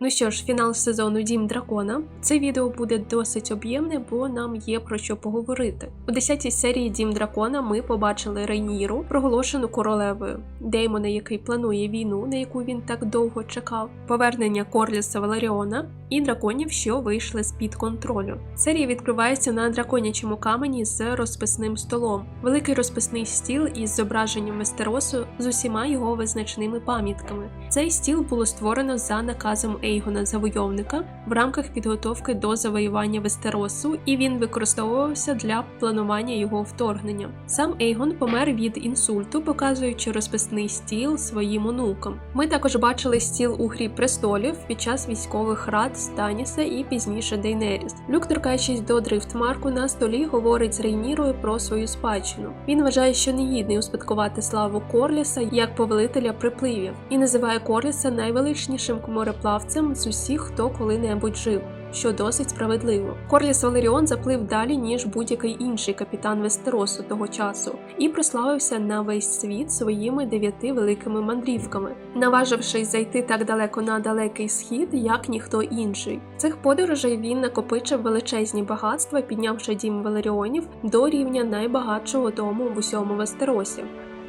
Ну що ж, фінал сезону Дім Дракона. Це відео буде досить об'ємне, бо нам є про що поговорити. У 10-й серії Дім Дракона ми побачили Рейніру, проголошену королевою, Деймона, який планує війну, на яку він так довго чекав, повернення Корліса Валеріона і драконів, що вийшли з під контролю. Серія відкривається на драконячому камені з розписним столом, великий розписний стіл із зображенням Вестеросу з усіма його визначними пам'ятками. Цей стіл було створено за наказом Ейгона Завойовника в рамках підготовки до завоювання Вестеросу, і він використовувався для планування його вторгнення. Сам Ейгон помер від інсульту, показуючи розписний стіл своїм онукам. Ми також бачили стіл у грі престолів під час військових рад Станіса і пізніше Дейнеріс. Люк, торкаючись до дрифтмарку на столі, говорить з Рейнірою про свою спадщину. Він вважає, що не гідний успадкувати славу Корліса як повелителя припливів, і називає Корліса найвеличнішим мореплавцем з усіх, хто коли-небудь жив. Що досить справедливо. Корліс Валеріон заплив далі, ніж будь-який інший капітан Вестеросу того часу, і прославився на весь світ своїми дев'яти великими мандрівками, наважившись зайти так далеко на далекий схід, як ніхто інший. Цих подорожей він накопичив величезні багатства, піднявши дім Валеріонів до рівня найбагатшого дому в усьому Вестеросі.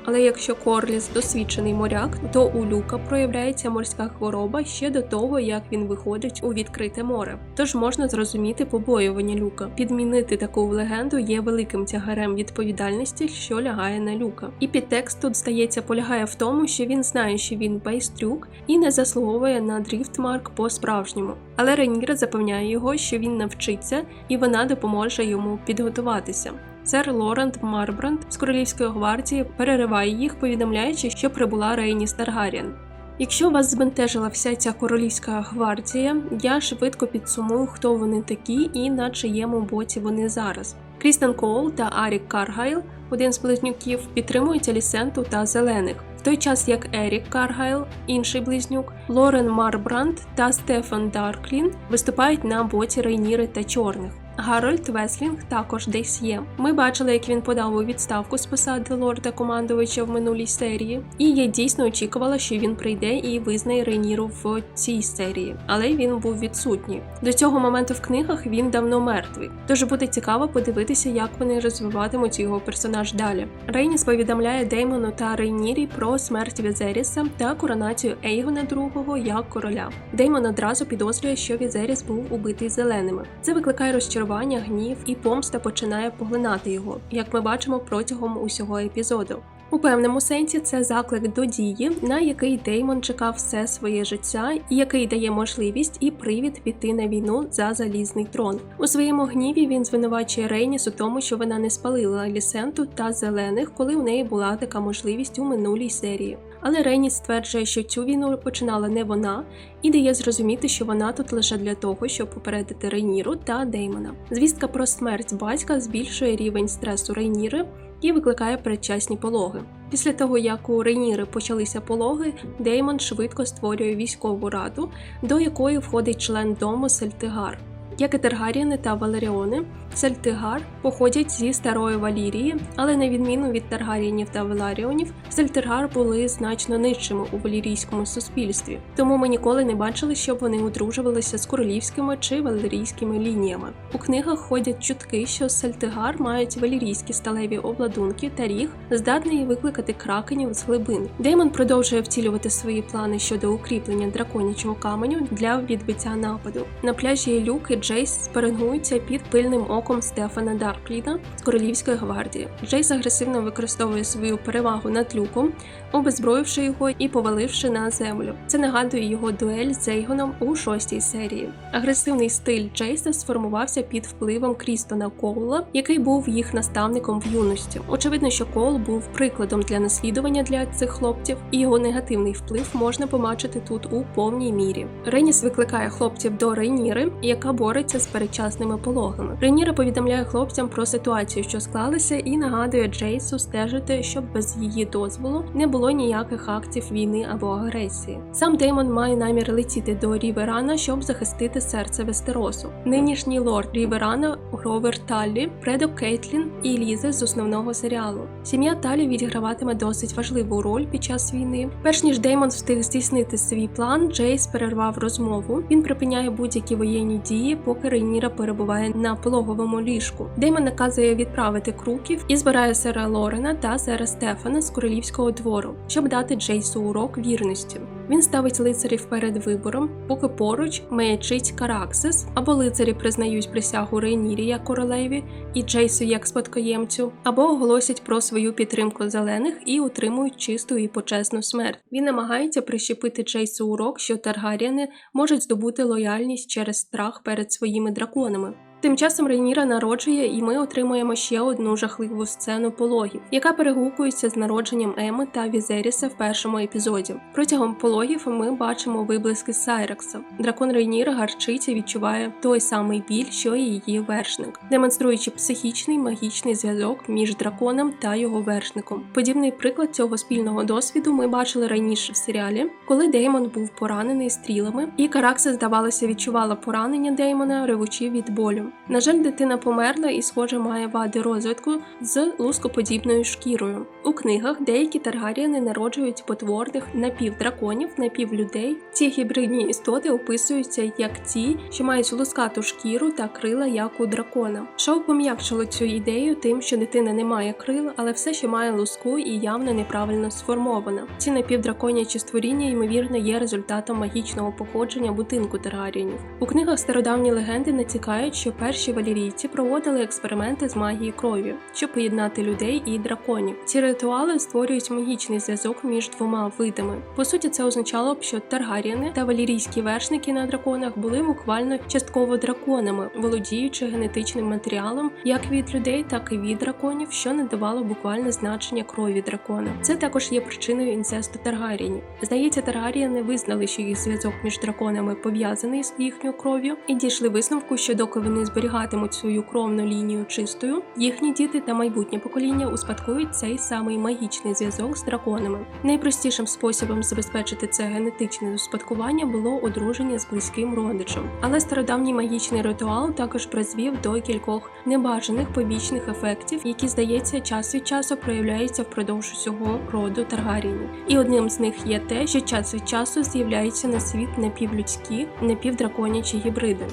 Але якщо Корліс досвідчений моряк, то у Люка проявляється морська хвороба ще до того, як він виходить у відкрите море. Тож можна зрозуміти побоювання Люка. Підмінити таку легенду є великим тягарем відповідальності, що лягає на Люка. І підтекст тут здається полягає в тому, що він знає, що він байстрюк і не заслуговує на дріфтмарк по-справжньому. Але Рейніра запевняє його, що він навчиться і вона допоможе йому підготуватися. Сер Лорент Марбранд з королівської гвардії перериває їх, повідомляючи, що прибула Рейніс Таргаріен. Якщо вас збентежила вся ця королівська гвардія, я швидко підсумую, хто вони такі і на чиєму боці вони зараз. Крістен Коул та Арік Каргайл, один з близнюків, підтримують Алісенту та Зелених, в той час як Ерік Каргайл, інший близнюк, Лорен Марбранд та Стефан Дарклін виступають на боці Рейніри та Чорних. Гарольд Веслінг також десь є. Ми бачили, як він подав у відставку з посади лорда командувача в минулій серії, і я дійсно очікувала, що він прийде і визнає Рейніру в цій серії, але він був відсутній. До цього моменту в книгах він давно мертвий. Тож буде цікаво подивитися, як вони розвиватимуть його персонаж далі. Рейніс повідомляє Деймону та Рейнірі про смерть Візеріса та коронацію Ейгона II як короля. Деймон одразу підозрює, що Візеріс був убитий зеленими. Це викликає розчарування розчарування, гнів і помста починає поглинати його, як ми бачимо протягом усього епізоду. У певному сенсі це заклик до дії, на який Деймон чекав все своє життя, і який дає можливість і привід піти на війну за залізний трон. У своєму гніві він звинувачує Рейніс у тому, що вона не спалила Лісенту та зелених, коли у неї була така можливість у минулій серії. Але Рейніс стверджує, що цю війну починала не вона, і дає зрозуміти, що вона тут лише для того, щоб попередити Рейніру та Деймона. Звістка про смерть батька збільшує рівень стресу Рейніри і викликає передчасні пологи. Після того, як у Рейніри почалися пологи, Деймон швидко створює військову раду, до якої входить член дому Сельтигар. Як і Таргаріани та Валеріони, Сельтигар походять зі старої Валірії, але на відміну від Таргаріанів та Веларіонів, Сельтигар були значно нижчими у валірійському суспільстві, тому ми ніколи не бачили, щоб вони одружувалися з королівськими чи валерійськими лініями. У книгах ходять чутки, що Сельтигар мають валірійські сталеві обладунки та ріг, здатний викликати кракенів з глибин. Деймон продовжує втілювати свої плани щодо укріплення драконячого каменю для відбиття нападу. На пляжі Люк і Джейс спарингуються під пильним оком Стефана Даркліна з королівської гвардії. Джейс агресивно використовує свою перевагу над люком, обезброївши його і поваливши на землю. Це нагадує його дуель з Ейгоном у шостій серії. Агресивний стиль Джейса сформувався під впливом Крістона Коула, який був їх наставником в юності. Очевидно, що Коул був прикладом для наслідування для цих хлопців, і його негативний вплив можна побачити тут у повній мірі. Реніс викликає хлопців до Рейніри, яка бореться бореться з передчасними пологами. Рейніра повідомляє хлопцям про ситуацію, що склалася, і нагадує Джейсу стежити, щоб без її дозволу не було ніяких актів війни або агресії. Сам Деймон має намір летіти до Ріверана, щоб захистити серце Вестеросу. Нинішній лорд Ріверана Гровер Таллі, предок Кейтлін і Лізи з основного серіалу. Сім'я Талі відіграватиме досить важливу роль під час війни. Перш ніж Деймон встиг здійснити свій план, Джейс перервав розмову. Він припиняє будь-які воєнні дії, поки Рейніра перебуває на пологовому ліжку. Деймон наказує відправити круків і збирає сера Лорена та сера Стефана з королівського двору, щоб дати Джейсу урок вірності. Він ставить лицарів перед вибором, поки поруч маячить Караксис, або лицарі признають присягу Рейнірі як королеві і Джейсу як спадкоємцю, або оголосять про свою підтримку зелених і утримують чисту і почесну смерть. Він намагається прищепити Джейсу урок, що Таргаріани можуть здобути лояльність через страх перед своїми драконами. Тим часом Рейніра народжує, і ми отримуємо ще одну жахливу сцену пологів, яка перегукується з народженням Еми та Візеріса в першому епізоді. Протягом пологів ми бачимо виблиски Сайрекса. Дракон Рейніра гарчить і відчуває той самий біль, що і її вершник, демонструючи психічний магічний зв'язок між драконом та його вершником. Подібний приклад цього спільного досвіду ми бачили раніше в серіалі, коли Деймон був поранений стрілами, і Каракса, здавалося, відчувала поранення Деймона, ревучи від болю. На жаль, дитина померла і, схоже, має вади розвитку з лускоподібною шкірою. У книгах деякі таргаріани народжують потворних напівдраконів, напівлюдей. Ці гібридні істоти описуються як ті, що мають лускату шкіру та крила, як у дракона. Шоу пом'якшило цю ідею тим, що дитина не має крил, але все ще має луску і явно неправильно сформована. Ці напівдраконячі створіння, ймовірно, є результатом магічного походження будинку таргаріанів. У книгах стародавні легенди натякають, що перші валірійці проводили експерименти з магією крові, щоб поєднати людей і драконів. Ці ритуали створюють магічний зв'язок між двома видами. По суті, це означало б, що таргаріани та валірійські вершники на драконах були буквально частково драконами, володіючи генетичним матеріалом як від людей, так і від драконів, що надавало буквальне значення крові дракона. Це також є причиною інцесту таргаріанів. Здається, таргаріани визнали, що їх зв'язок між драконами пов'язаний з їхньою кров'ю, і дійшли висновку, що доки вони зберігатимуть свою кровну лінію чистою, їхні діти та майбутнє покоління успадкують цей самий магічний зв'язок з драконами. Найпростішим способом забезпечити це генетичне успадкування було одруження з близьким родичем. Але стародавній магічний ритуал також призвів до кількох небажаних побічних ефектів, які, здається, час від часу проявляються впродовж усього роду Таргаріїнів. І одним з них є те, що час від часу з'являються на світ напівлюдські, напівдраконячі гібриди.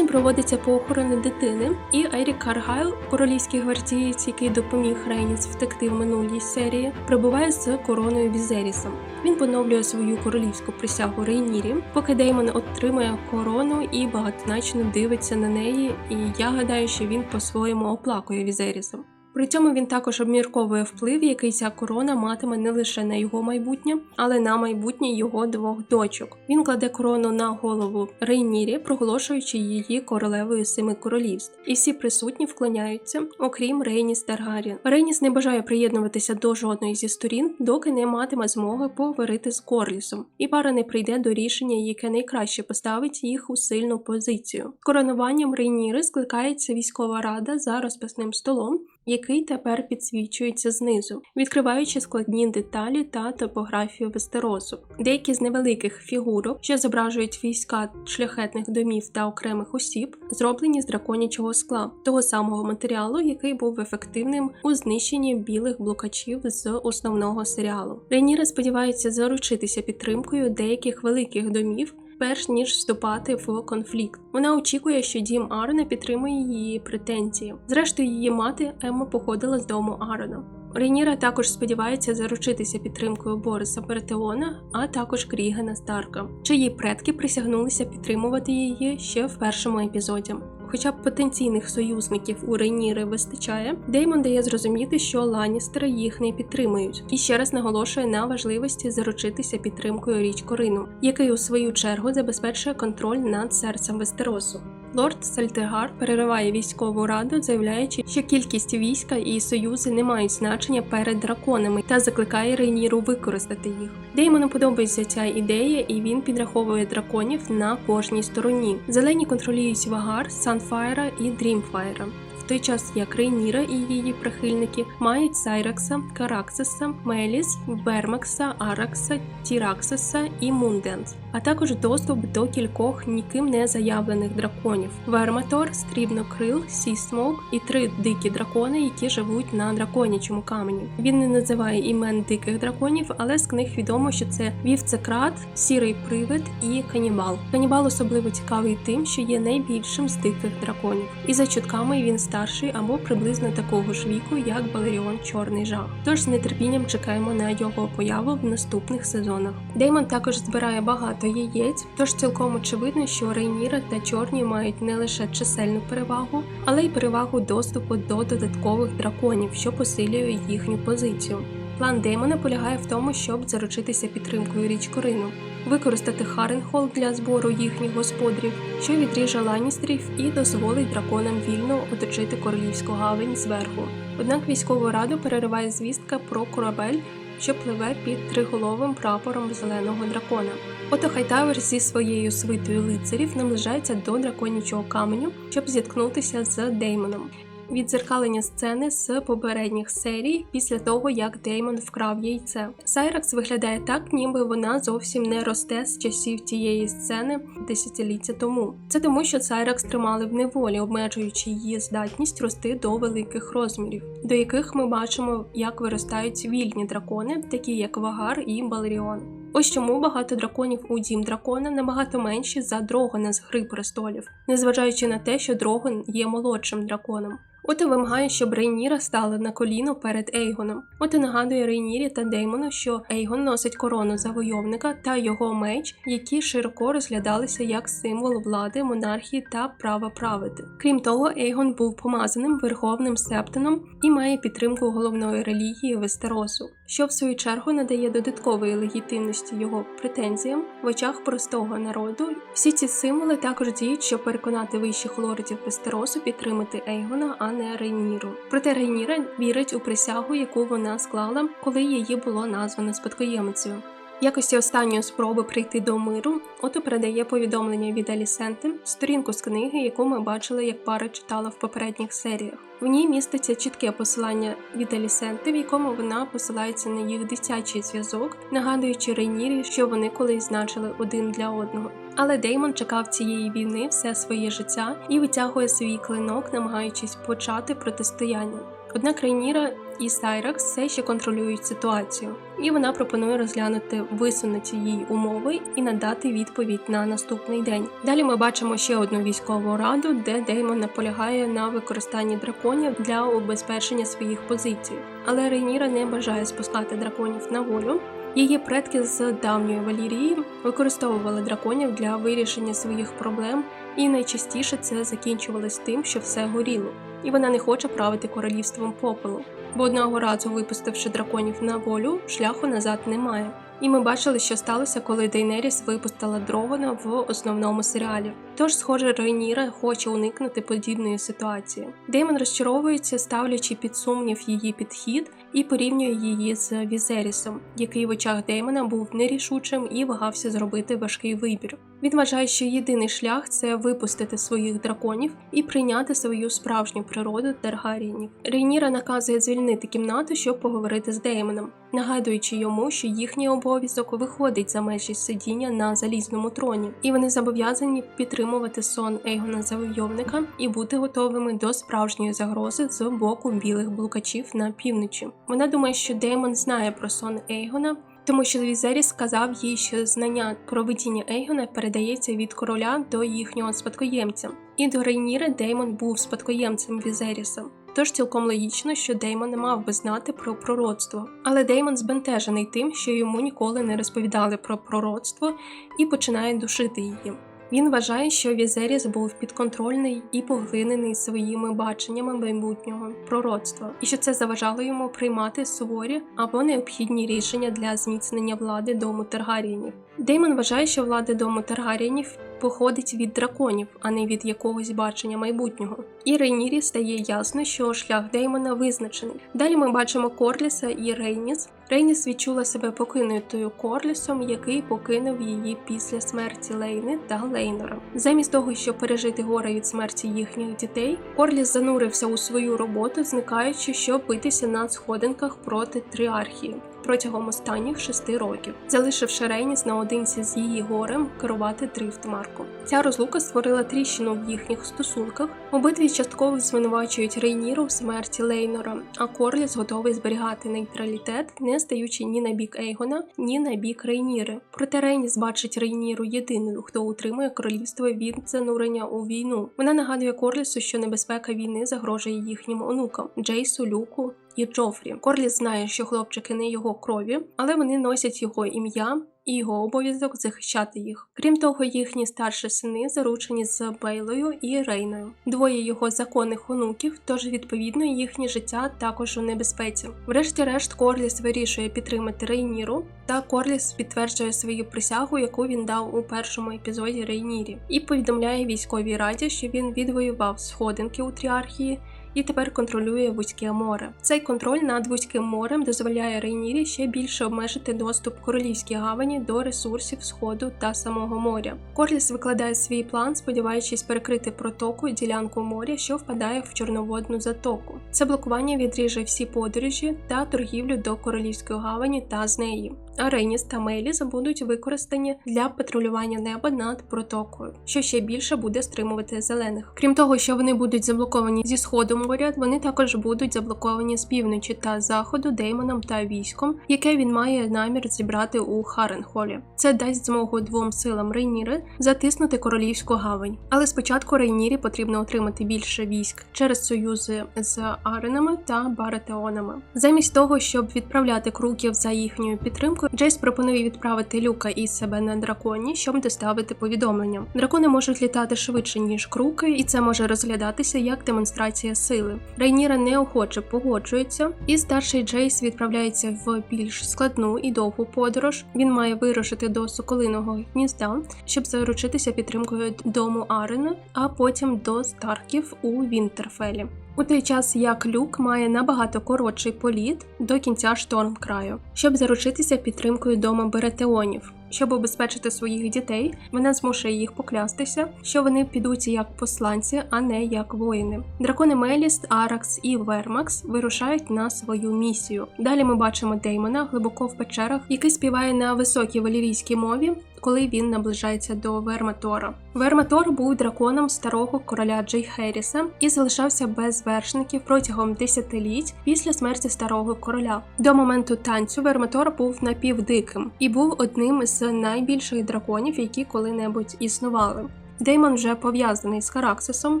Потім по охороні дитини, і Ерік Каргайл, королівський гвардієць, який допоміг Рейніс втекти в минулій серії, прибуває з короною Візерісом. Він поновлює свою королівську присягу Рейнірі, поки Деймон отримує корону і багатозначно дивиться на неї. І я гадаю, що він по-своєму оплакує Візеріса. При цьому він також обмірковує вплив, який ця корона матиме не лише на його майбутнє, але на майбутнє його двох дочок. Він кладе корону на голову Рейнірі, проголошуючи її королевою семи королівств. І всі присутні вклоняються, окрім Рейніс Таргаріан. Рейніс не бажає приєднуватися до жодної зі сторін, доки не матиме змоги поговорити з Корлісом, і пара не прийде до рішення, яке найкраще поставить їх у сильну позицію. Коронуванням Рейніри скликається військова рада за розписним столом який тепер підсвічується знизу, відкриваючи складні деталі та топографію Вестеросу. Деякі з невеликих фігурок, що зображують війська шляхетних домів та окремих осіб, зроблені з драконячого скла, того самого матеріалу, який був ефективним у знищенні білих блукачів з основного серіалу. Рейніра сподівається заручитися підтримкою деяких великих домів перш ніж вступати в конфлікт. Вона очікує, що дім Арона підтримує її претензії. Зрештою, її мати Емма походила з дому Арона. Рейніра також сподівається заручитися підтримкою Бориса Беретеона, а також Крігена Старка, чиї предки присягнулися підтримувати її ще в першому епізоді. Хоча б потенційних союзників у Рейніри вистачає, Деймон дає зрозуміти, що Ланністери їх не підтримують, і ще раз наголошує на важливості заручитися підтримкою річ Корину, який у свою чергу забезпечує контроль над серцем Вестеросу. Лорд Сальтегар перериває військову раду, заявляючи, що кількість війська і союзи не мають значення перед драконами та закликає Рейніру використати їх. Деймону подобається ця ідея, і він підраховує драконів на кожній стороні. Зелені контролюють Вагар, Санфайра і Дрімфайра. Той час як Рейніра і її прихильники мають Сайракса, Караксиса, Меліс, Бермакса, Аракса, Тіраксиса і Мунденс, а також доступ до кількох ніким не заявлених драконів: Верматор, Стрібнокрил, Сісмоук і три дикі дракони, які живуть на драконячому камені. Він не називає імен диких драконів, але з книг відомо, що це вівцекрат, сірий привид і канібал. Канібал особливо цікавий тим, що є найбільшим з диких драконів, і за чутками він старший або приблизно такого ж віку, як Балеріон Чорний Жах. Тож з нетерпінням чекаємо на його появу в наступних сезонах. Деймон також збирає багато яєць, тож цілком очевидно, що Рейніра та Чорні мають не лише чисельну перевагу, але й перевагу доступу до додаткових драконів, що посилює їхню позицію. План Деймона полягає в тому, щоб заручитися підтримкою річ Корину, використати Харенхол для збору їхніх господарів, що відріже ланістрів і дозволить драконам вільно оточити королівську гавань зверху. Однак військову раду перериває звістка про корабель, що пливе під триголовим прапором зеленого дракона. Ото Хайтавер зі своєю свитою лицарів наближається до драконячого каменю, щоб зіткнутися з Деймоном. Відзеркалення сцени з попередніх серій після того, як Деймон вкрав яйце. Сайракс виглядає так, ніби вона зовсім не росте з часів тієї сцени десятиліття тому. Це тому, що Сайракс тримали в неволі, обмежуючи її здатність рости до великих розмірів, до яких ми бачимо, як виростають вільні дракони, такі як Вагар і Балеріон. Ось чому багато драконів у дім дракона набагато менші за Дрогона з Гри престолів, незважаючи на те, що Дрогон є молодшим драконом. От вимагає, щоб Рейніра стала на коліно перед Ейгоном. От і нагадує Рейнірі та Деймону, що Ейгон носить корону завойовника та його меч, які широко розглядалися як символ влади, монархії та права правити. Крім того, Ейгон був помазаним верховним септоном і має підтримку головної релігії Вестеросу, що в свою чергу надає додаткової легітимності його претензіям в очах простого народу. Всі ці символи також діють, щоб переконати вищих лордів Вестеросу підтримати Ейгона, не Рейніру. Проте Рейніра вірить у присягу, яку вона склала, коли її було названо спадкоємицею. Якості останньої спроби прийти до миру, ото передає повідомлення від Алісенти, сторінку з книги, яку ми бачили, як пара читала в попередніх серіях. В ній міститься чітке посилання від Алісенти, в якому вона посилається на їх дитячий зв'язок, нагадуючи Рейнірі, що вони колись значили один для одного. Але Деймон чекав цієї війни все своє життя і витягує свій клинок, намагаючись почати протистояння. Однак Рейніра і Сайракс все ще контролюють ситуацію, і вона пропонує розглянути висунуті їй умови і надати відповідь на наступний день. Далі ми бачимо ще одну військову раду, де Деймон наполягає на використанні драконів для убезпечення своїх позицій. Але Рейніра не бажає спускати драконів на волю. Її предки з давньої Валірії використовували драконів для вирішення своїх проблем, і найчастіше це закінчувалось тим, що все горіло, і вона не хоче правити королівством попелу. Бо одного разу, випустивши драконів на волю, шляху назад немає. І ми бачили, що сталося, коли Дейнеріс випустила Дрогона в основному серіалі. Тож, схоже, Рейніра хоче уникнути подібної ситуації. Деймон розчаровується, ставлячи під сумнів її підхід і порівнює її з Візерісом, який в очах Деймона був нерішучим і вагався зробити важкий вибір. Він вважає, що єдиний шлях це випустити своїх драконів і прийняти свою справжню природу Таргаріїнів. Рейніра наказує звільнити кімнату, щоб поговорити з Деймоном, нагадуючи йому, що їхній обов'язок виходить за межі сидіння на залізному троні, і вони зобов'язані підтримувати сон Ейгона Завойовника і бути готовими до справжньої загрози з боку білих блукачів на півночі. Вона думає, що Деймон знає про сон Ейгона. Тому що Візеріс сказав їй, що знання про видіння Ейгона передається від короля до їхнього спадкоємця. І до Рейніри Деймон був спадкоємцем Візеріса. Тож цілком логічно, що Деймон не мав би знати про пророцтво. Але Деймон збентежений тим, що йому ніколи не розповідали про пророцтво і починає душити її. Він вважає, що Візеріс був підконтрольний і поглинений своїми баченнями майбутнього пророцтва, і що це заважало йому приймати суворі або необхідні рішення для зміцнення влади дому Таргарієнів. Деймон вважає, що влада дому Таргарієнів походить від драконів, а не від якогось бачення майбутнього. І Рейнірі стає ясно, що шлях Деймона визначений. Далі ми бачимо Корліса і Рейніс. Рейніс відчула себе покинутою Корлісом, який покинув її після смерті Лейни та Лейнора. Замість того, щоб пережити горе від смерті їхніх дітей, Корліс занурився у свою роботу, зникаючи, щоб битися на сходинках проти тріархії. Протягом останніх шести років, залишивши Рейніс наодинці з її горем керувати Дрифтмарком. Ця розлука створила тріщину в їхніх стосунках. Обидві частково звинувачують Рейніру в смерті Лейнора, а Корліс готовий зберігати нейтралітет, не стаючи ні на бік Ейгона, ні на бік Рейніри. Проте Рейніс бачить Рейніру єдиною, хто утримує королівство від занурення у війну. Вона нагадує Корлісу, що небезпека війни загрожує їхнім онукам Джейсу, Люку і Джофрі. Корліс знає, що хлопчики не його крові, але вони носять його ім'я. І його обов'язок захищати їх. Крім того, їхні старші сини заручені з Бейлою і Рейною, двоє його законних онуків, тож відповідно їхнє життя також у небезпеці. Врешті-решт, Корліс вирішує підтримати Рейніру, та Корліс підтверджує свою присягу, яку він дав у першому епізоді Рейнірі, і повідомляє військовій раді, що він відвоював сходинки у тріархії і тепер контролює вузьке море. Цей контроль над вузьким морем дозволяє Рейнірі ще більше обмежити доступ королівській гавані до ресурсів сходу та самого моря. Корліс викладає свій план, сподіваючись перекрити протоку ділянку моря, що впадає в чорноводну затоку. Це блокування відріже всі подорожі та торгівлю до королівської гавані та з неї. А Рейніс та Мейліс будуть використані для патрулювання неба над протокою, що ще більше буде стримувати зелених. Крім того, що вони будуть заблоковані зі сходу моря, вони також будуть заблоковані з півночі та заходу Деймоном та військом, яке він має намір зібрати у Харенхолі. Це дасть змогу двом силам Рейніри затиснути королівську гавань. Але спочатку Рейнірі потрібно отримати більше військ через союзи з Аренами та Баратеонами. Замість того, щоб відправляти круків за їхньою підтримкою, Джейс пропонує відправити люка і себе на драконі, щоб доставити повідомлення. Дракони можуть літати швидше ніж круки, і це може розглядатися як демонстрація сили. Рейніра неохоче погоджується, і старший Джейс відправляється в більш складну і довгу подорож. Він має вирушити до соколиного гнізда, щоб заручитися підтримкою дому Арени, а потім до Старків у Вінтерфелі. У той час як Люк має набагато коротший політ до кінця Штормкраю, щоб заручитися підтримкою дома Беретеонів. Щоб обезпечити своїх дітей, вона змушує їх поклястися, що вони підуть як посланці, а не як воїни. Дракони Меліст, Аракс і Вермакс вирушають на свою місію. Далі ми бачимо Деймона глибоко в печерах, який співає на високій валірійській мові. Коли він наближається до Верматора, Верматор був драконом старого короля Джей Херіса і залишався без вершників протягом десятиліть після смерті старого короля. До моменту танцю Верматор був напівдиким і був одним з найбільших драконів, які коли-небудь існували. Деймон вже пов'язаний з Караксисом,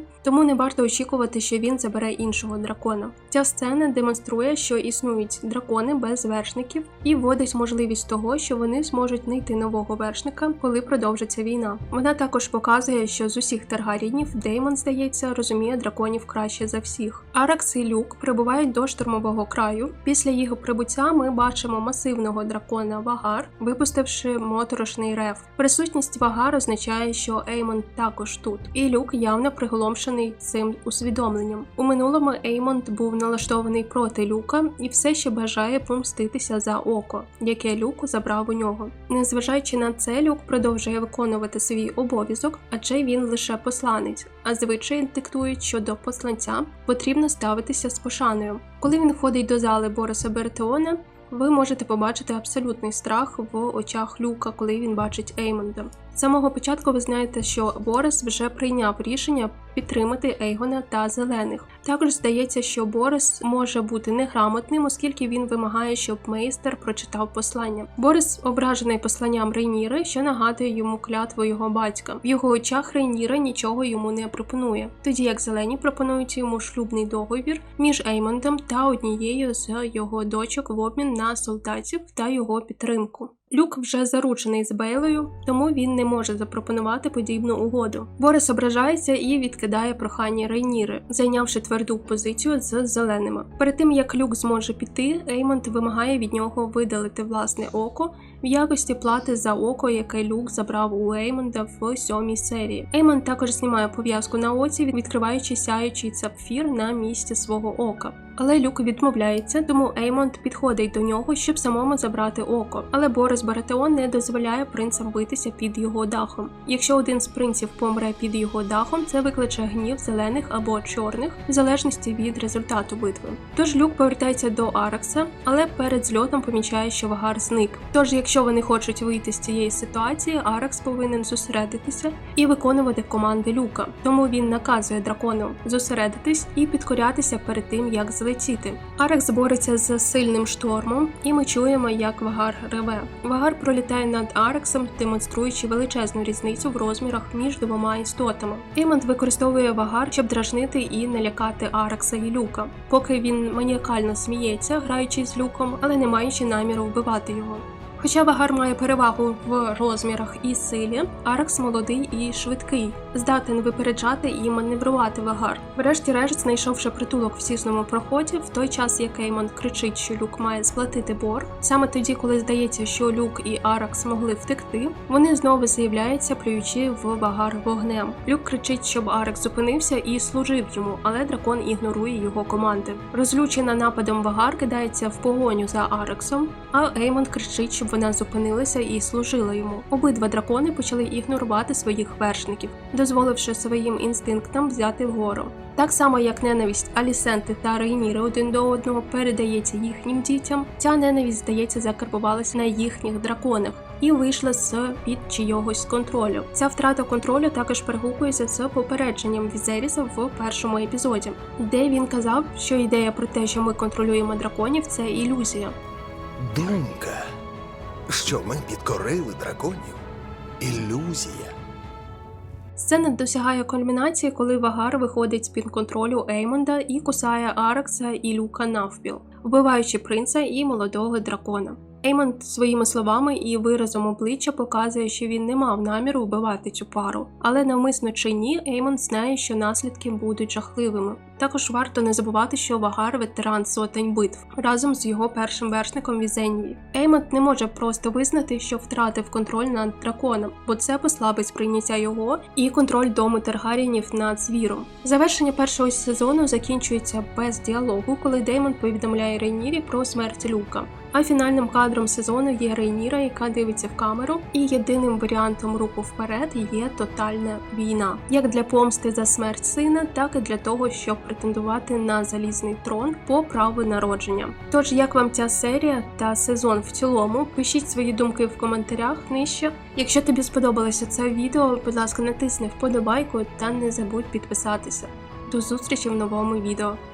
тому не варто очікувати, що він забере іншого дракона. Ця сцена демонструє, що існують дракони без вершників, і вводить можливість того, що вони зможуть знайти нового вершника, коли продовжиться війна. Вона також показує, що з усіх таргарінів Деймон, здається, розуміє драконів краще за всіх. Аракс і Люк прибувають до штурмового краю. Після його прибуття ми бачимо масивного дракона Вагар, випустивши моторошний рев. Присутність Вагар означає, що Еймон також тут, і Люк явно приголомшений цим усвідомленням. У минулому Еймонд був налаштований проти Люка і все ще бажає помститися за око, яке Люк забрав у нього. Незважаючи на це, Люк продовжує виконувати свій обов'язок, адже він лише посланець, а звичаї диктують, що до посланця потрібно ставитися з пошаною. Коли він входить до зали Бориса Бертеона, ви можете побачити абсолютний страх в очах Люка, коли він бачить Еймонда. З самого початку ви знаєте, що Борис вже прийняв рішення підтримати Ейгона та зелених. Також здається, що Борис може бути неграмотним, оскільки він вимагає, щоб мейстер прочитав послання. Борис ображений посланням Рейніри, що нагадує йому клятву його батька. В його очах Рейніра нічого йому не пропонує, тоді як зелені пропонують йому шлюбний договір між Еймондом та однією з його дочок в обмін на солдатів та його підтримку. Люк вже заручений з Бейлою, тому він не може запропонувати подібну угоду. Борис ображається і відкидає прохання Рейніри, зайнявши тверду позицію з зеленими. Перед тим як Люк зможе піти, Еймонд вимагає від нього видалити власне око в якості плати за око, яке Люк забрав у Еймонда в сьомій серії. Еймонд також знімає пов'язку на оці, відкриваючи сяючий сапфір на місці свого ока. Але Люк відмовляється, тому Еймонд підходить до нього, щоб самому забрати око. Але Борис Баратеон не дозволяє принцам битися під його дахом. Якщо один з принців помре під його дахом, це викличе гнів зелених або чорних, в залежності від результату битви. Тож Люк повертається до Аракса, але перед зльотом помічає, що Вагар зник. Тож, якщо вони хочуть вийти з цієї ситуації, Аракс повинен зосередитися і виконувати команди Люка. Тому він наказує дракону зосередитись і підкорятися перед тим, як злетіти. Аракс бореться з сильним штормом, і ми чуємо, як Вагар реве. Вагар пролітає над Араксом, демонструючи величезну різницю в розмірах між двома істотами. Еймонд використовує Вагар, щоб дражнити і налякати Аракса і Люка, поки він маніакально сміється, граючи з люком, але не маючи наміру вбивати його. Хоча Вагар має перевагу в розмірах і силі, Аракс молодий і швидкий, здатен випереджати і маневрувати Вагар. Врешті-решт, знайшовши притулок в сісному проході, в той час як Еймон кричить, що Люк має сплатити борг, саме тоді, коли здається, що Люк і Аракс могли втекти, вони знову з'являються, плюючи в Вагар вогнем. Люк кричить, щоб Аракс зупинився і служив йому, але дракон ігнорує його команди. Розлючена нападом Вагар кидається в погоню за Араксом, а Еймон кричить, щоб вона зупинилася і служила йому. Обидва дракони почали ігнорувати своїх вершників, дозволивши своїм інстинктам взяти вгору. Так само, як ненависть Алісенти та Рейніри один до одного передається їхнім дітям, ця ненависть, здається, закарбувалася на їхніх драконах і вийшла з під чийогось контролю. Ця втрата контролю також перегукується з попередженням Візеріса в першому епізоді, де він казав, що ідея про те, що ми контролюємо драконів, це ілюзія. Думка, що ми підкорили драконів. Ілюзія. Сцена досягає кульмінації, коли Вагар виходить з під контролю Еймонда і кусає Аракса і Люка навпіл, вбиваючи принца і молодого дракона. Еймонд своїми словами і виразом обличчя показує, що він не мав наміру вбивати цю пару, але навмисно чи ні, Еймонд знає, що наслідки будуть жахливими. Також варто не забувати, що Вагар ветеран сотень битв разом з його першим вершником Візенії. Еймонд не може просто визнати, що втратив контроль над драконом, бо це послабить сприйняття його і контроль дому Таргарінів над звіром. Завершення першого сезону закінчується без діалогу, коли Деймон повідомляє Рейнірі про смерть Люка. А фінальним кадром сезону є Рейніра, яка дивиться в камеру, і єдиним варіантом руху вперед є тотальна війна, як для помсти за смерть сина, так і для того, щоб претендувати на залізний трон по праву народження. Тож, як вам ця серія та сезон в цілому, пишіть свої думки в коментарях нижче. Якщо тобі сподобалося це відео, будь ласка, натисни вподобайку та не забудь підписатися. До зустрічі в новому відео.